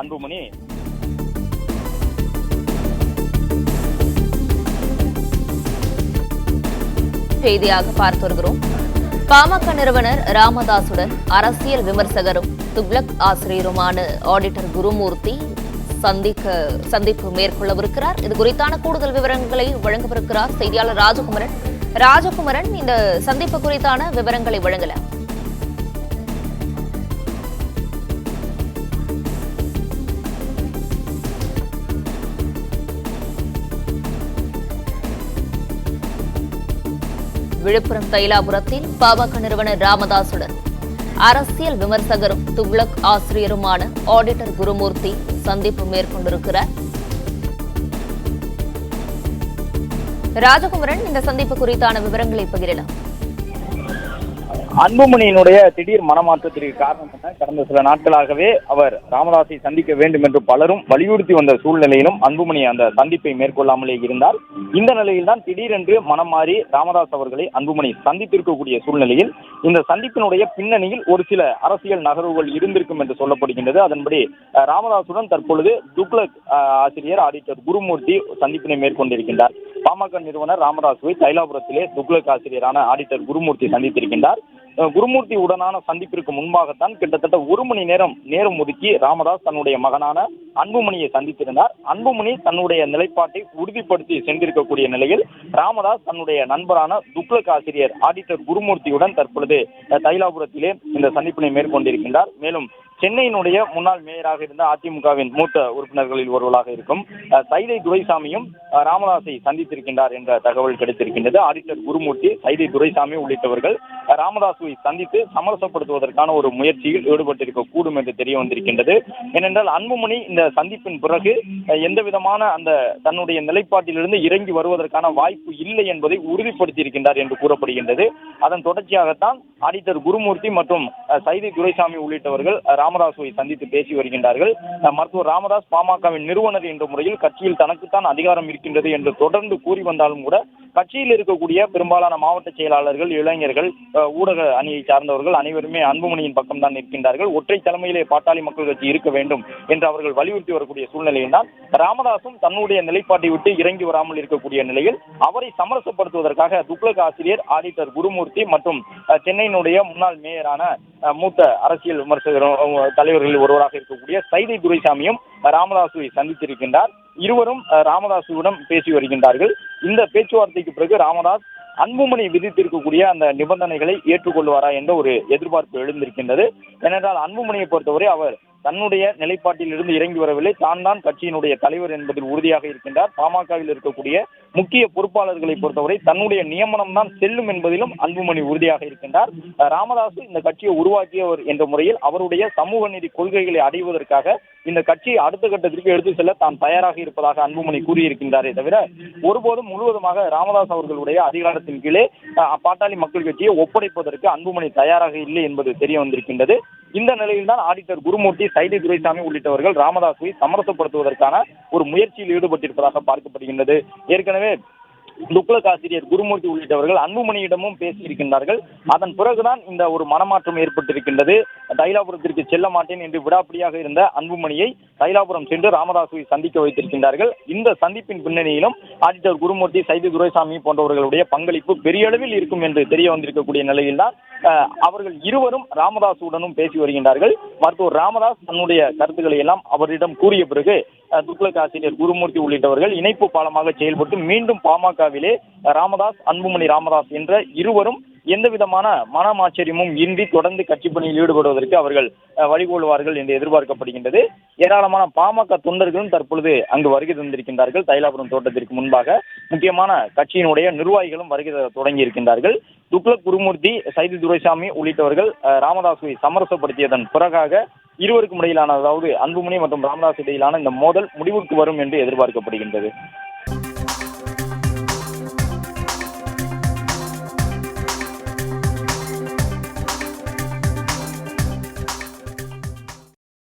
அன்புமணி. செய்தியாக பார்த்து வருகிறோம். பாமக நிறுவனர் ராமதாசுடன் அரசியல் விமர்சகரும் துக்ளக் ஆசிரியருமான ஆடிட்டர் குருமூர்த்தி சந்திக்க சந்திப்பு மேற்கொள்ளவிருக்கிறார். இது குறித்தான கூடுதல் விவரங்களை வழங்கவிருக்கிறார் செய்தியாளர் ராஜகுமரன். ராஜகுமரன் இந்த சந்திப்பு குறித்தான விவரங்களை வழங்கலாம் விழுப்புரம் தைலாபுரத்தில் பாமக நிறுவனர் ராமதாசுடன். அரசியல் விமர்சகரும் துக்ளக் ஆசிரியருமான ஆடிட்டர் குருமூர்த்தி சந்திப்பு மேற்கொண்டிருக்கிறார். ராஜகுமரன் இந்த சந்திப்பு குறித்தான விவரங்களை பகிரலாம். அன்புமணியினுடைய திடீர் மனமாற்றத்திற்கு காரணம் என்ன? கடந்த சில நாட்களாகவே அவர் ராமதாஸை சந்திக்க வேண்டும் என்று பலரும் வலியுறுத்தி வந்த சூழ்நிலையிலும் அன்புமணி அந்த சந்திப்பை மேற்கொள்ளாமலே இருந்தார். இந்த நிலையில்தான் திடீரென்று மனம் மாறி ராமதாஸ் அவர்களை அன்புமணி சந்தித்திருக்கக்கூடிய சூழ்நிலையில் இந்த சந்திப்பினுடைய பின்னணியில் ஒரு சில அரசியல் நகர்வுகள் இருந்திருக்கும் என்று சொல்லப்படுகின்றது. அதன்படி ராமதாசுடன் தற்பொழுது துக்ளக் ஆசிரியர் ஆடிட்டர் குருமூர்த்தி சந்திப்பினை மேற்கொண்டிருக்கின்றார். பாமக நிறுவனர் ராமதாசுவை தைலாபுரத்திலே துக்ளக் ஆசிரியரான ஆடிட்டர் குருமூர்த்தி சந்தித்திருக்கின்றார். குருமூர்த்தி உடனான சந்திப்பிற்கு முன்பாகத்தான் கிட்டத்தட்ட ஒரு மணி நேரம் நேரம் ஒதுக்கி ராமதாஸ் தன்னுடைய மகனான அன்புமணியை சந்தித்திருந்தார். அன்புமணி தன்னுடைய நிலைப்பாட்டை உறுதிப்படுத்தி சென்றிருக்கக்கூடிய நிலையில் ராமதாஸ் தன்னுடைய நண்பரான துக்ளக் ஆசிரியர் ஆடிட்டர் குருமூர்த்தியுடன் தற்பொழுது தைலாபுரத்திலே இந்த சந்திப்பினை மேற்கொண்டிருக்கின்றார். மேலும் சென்னையினுடைய முன்னாள் மேயராக இருந்த அதிமுகவின் மூத்த உறுப்பினர்களில் ஒருவராக இருக்கும் சைதை துரைசாமியும் ராமதாஸை சந்தித்திருக்கின்றார் என்ற தகவல் கிடைத்திருக்கின்றது. ஆடிட்டர் குருமூர்த்தி சைதை துரைசாமி உள்ளிட்டவர்கள் ராமதாசுவை சந்தித்து சமரசப்படுத்துவதற்கான ஒரு முயற்சியில் ஈடுபட்டிருக்க கூடும் என்று தெரிய வந்திருக்கின்றது. ஏனென்றால் அன்புமணி இந்த சந்திப்பின் பிறகு எந்த விதமான அந்த தன்னுடைய நிலைப்பாட்டிலிருந்து இறங்கி வருவதற்கான வாய்ப்பு இல்லை என்பதை உறுதிப்படுத்தியிருக்கின்றார் என்று கூறப்படுகின்றது. அதன் தொடர்ச்சியாகத்தான் ஆடிட்டர் குருமூர்த்தி மற்றும் சைதி துரைசாமி உள்ளிட்டவர்கள் ராமதாஸை சந்தித்து பேசி வருகின்றார்கள். மருத்துவர் ராமதாஸ் பாமகவின் நிறுவனர் என்ற முறையில் கட்சியில் தனக்குத்தான் அதிகாரம் இருக்கின்றது என்று தொடர்ந்து கூறி வந்தாலும் கூட கட்சியில் இருக்கக்கூடிய பெரும்பாலான மாவட்ட செயலாளர்கள் இளைஞர்கள் ஊடக அணியை சார்ந்தவர்கள் அனைவருமே அன்புமணியின் பக்கம் தான் நிற்கின்றார்கள். ஒற்றை தலைமையிலே பாட்டாளி மக்கள் கட்சி இருக்க வேண்டும் என்று அவர்கள் வலியுறுத்தி வரக்கூடிய சூழ்நிலையில் தான் ராமதாசும் தன்னுடைய நிலைப்பாட்டை விட்டு இறங்கி வராமல் இருக்கக்கூடிய நிலையில் அவரை சமரசப்படுத்துவதற்காக துக்ளக் ஆசிரியர் ஆடிட்டர் குருமூர்த்தி மற்றும் சென்னையினுடைய முன்னாள் மேயரான மூத்த அரசியல் விமர்சகரும் தலைவர்களில் ஒருவராக இருக்கக்கூடிய சைதை துரைசாமியும் ராமதாசுவை சந்தித்திருக்கின்றார். இருவரும் அஹ், ராமதாசுவிடம் பேசி வருகின்றார்கள். இந்த பேச்சுவார்த்தைக்கு பிறகு ராமதாஸ் அன்புமணி விதித்திருக்கக்கூடிய அந்த நிபந்தனைகளை ஏற்றுக்கொள்வாரா என்ற ஒரு எதிர்பார்ப்பு எழுந்திருக்கின்றது. ஏனென்றால் அன்புமணியை பொறுத்தவரை அவர் தன்னுடைய நிலைப்பாட்டில் இருந்து இறங்கி வரவில்லை. தான் தான் கட்சியினுடைய தலைவர் என்பதில் உறுதியாக இருக்கின்றார். பாமகவில் இருக்கக்கூடிய முக்கிய பொறுப்பாளர்களை பொறுத்தவரை தன்னுடைய நியமனம் தான் செல்லும் என்பதிலும் அன்புமணி உறுதியாக இருக்கின்றார். ராமதாஸ் இந்த கட்சியை உருவாக்கியவர் என்ற முறையில் அவருடைய சமூக நீதி கொள்கைகளை அடைவதற்காக இந்த கட்சியை அடுத்த கட்டத்திற்கு எடுத்து செல்ல தான் தயாராக இருப்பதாக அன்புமணி கூறியிருக்கின்றாரே தவிர ஒருபோதும் முழுவதுமாக ராமதாஸ் அவர்களுடைய அதிகாரத்தின் கீழே அஹ், பாட்டாளி மக்கள் கட்சியை ஒப்படைப்பதற்கு அன்புமணி தயாராக இல்லை என்பது தெரிய வந்திருக்கின்றது. இந்த நிலையில்தான் ஆடிட்டர் குருமூர்த்தி சைதி துரைசாமி உள்ளிட்டவர்கள் ராமதாசுவை சமரசப்படுத்துவதற்கான ஒரு முயற்சியில் ஈடுபட்டிருப்பதாக பார்க்கப்படுகின்றது. ஏற்கனவே துக்ளக் ஆசிரியர் குருமூர்த்தி உள்ளிட்டவர்கள் அன்புமணியிடமும் பேசியிருக்கின்றார்கள். அதன் பிறகுதான் இந்த ஒரு மனமாற்றம் ஏற்பட்டிருக்கின்றது. தைலாபுரத்திற்கு செல்ல மாட்டேன் என்று விடாப்பிடியாக இருந்த அன்புமணியை தைலாபுரம் சென்று ராமதாசுவை சந்திக்க வைத்திருக்கின்றார்கள். இந்த சந்திப்பின் பின்னணியிலும் ஆடிட்டர் குருமூர்த்தி சைது துரைசாமி போன்றவர்களுடைய பங்களிப்பு பெரிய அளவில் இருக்கும் என்று தெரிய வந்திருக்கக்கூடிய நிலையில்தான் அவர்கள் இருவரும் ராமதாசுடனும் பேசி வருகின்றார்கள். மருத்துவர் ராமதாஸ் தன்னுடைய கருத்துக்களை எல்லாம் அவரிடம் கூறிய பிறகு துக்ளக் ஆசிரியர் குருமூர்த்தி உள்ளிட்டவர்கள் இணைப்பு பாலமாக செயல்பட்டு மீண்டும் பாமக பாமகவிலே ராமதாஸ் அன்புமணி ராமதாஸ் என்ற இருவரும் எந்த விதமான மனமாச்சரியமும் இன்றி தொடர்ந்து கட்சி பணியில் ஈடுபடுவதற்கு அவர்கள் அஹ், வழிகொள்வார்கள் என்று எதிர்பார்க்கப்படுகின்றது. ஏராளமான பாமக தொண்டர்களும் தற்பொழுது அங்கு வருகை தந்திருக்கின்றார்கள். தைலாபுரம் தோட்டத்திற்கு முன்பாக முக்கியமான கட்சியினுடைய நிர்வாகிகளும் வருகை தொடங்கி இருக்கின்றார்கள் துக்ளக் குருமூர்த்தி சைது துரைசாமி உள்ளிட்டவர்கள் அஹ், ராமதாஸை சமரசப்படுத்தியதன் பிறகாக இருவருக்கும் இடையிலான அதாவது அன்புமணி மற்றும் ராமதாஸ் இடையிலான இந்த மோதல் முடிவுக்கு வரும் என்று எதிர்பார்க்கப்படுகின்றது.